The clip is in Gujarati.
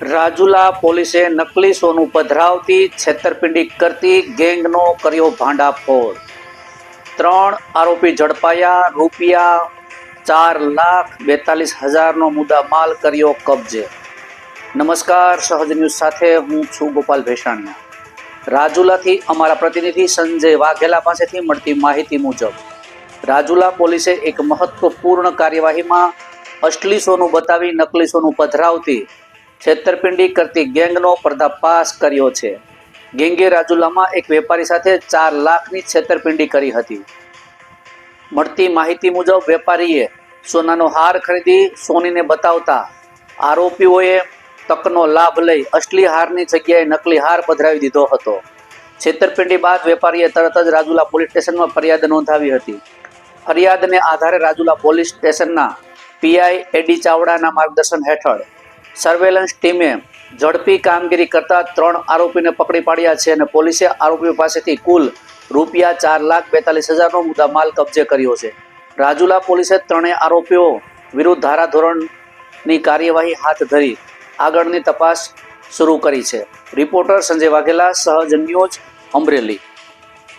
રાજુલા પોલીસે નકલી સોનું પધરાવતી છેતરપિંડી કરતી ગેંગનો કર્યો ભાંડાફોડ. ત્રણ આરોપી ઝડપાયા, રૂપિયા ચાર લાખ બેતાલીસ હજારનો મુદ્દા માલ કર્યો કબજે. નમસ્કાર, સહજ ન્યૂઝ સાથે હું છું ગોપાલ ભેસાણિયા. રાજુલાથી અમારા પ્રતિનિધિ સંજય વાઘેલા પાસેથી મળતી માહિતી મુજબ, રાજુલા પોલીસે એક મહત્વપૂર્ણ કાર્યવાહીમાં અસલી સોનું બતાવી નકલી સોનું પધરાવતી છેતરપિંડી કરતી ગેંગનો પર્દાફાશ કર્યો છે. ગેંગે રાજુલામાં એક વેપારી સાથે ચાર લાખની છેતરપિંડી કરી હતી. મળતી માહિતી મુજબ, વેપારીએ સોનાનો હાર ખરીદી સોનીને બતાવતા આરોપીઓએ તકનો લાભ લઈ અસલી હારની જગ્યાએ નકલી હાર પધરાવી દીધો હતો. છેતરપિંડી બાદ વેપારીએ તરત જ રાજુલા પોલીસ સ્ટેશનમાં ફરિયાદ નોંધાવી હતી. ફરિયાદને આધારે રાજુલા પોલીસ સ્ટેશનના પીઆઈ એડી ચાવડાના માર્ગદર્શન હેઠળ સર્વેલન્સ ટીમે ઝડપી કામગીરી કરતા ત્રણ આરોપીને પકડી પાડ્યા છે અને પોલીસે આરોપીઓ પાસેથી કુલ રૂપિયા ચાર લાખ બેતાલીસ હજારનો મુદ્દા માલ કબજે કર્યો છે. રાજુલા પોલીસે ત્રણેય આરોપીઓ વિરુદ્ધ ધારાધોરણની કાર્યવાહી હાથ ધરી આગળની તપાસ શરૂ કરી છે. રિપોર્ટર સંજય વાઘેલા, સહજન્યોજ, અમરેલી.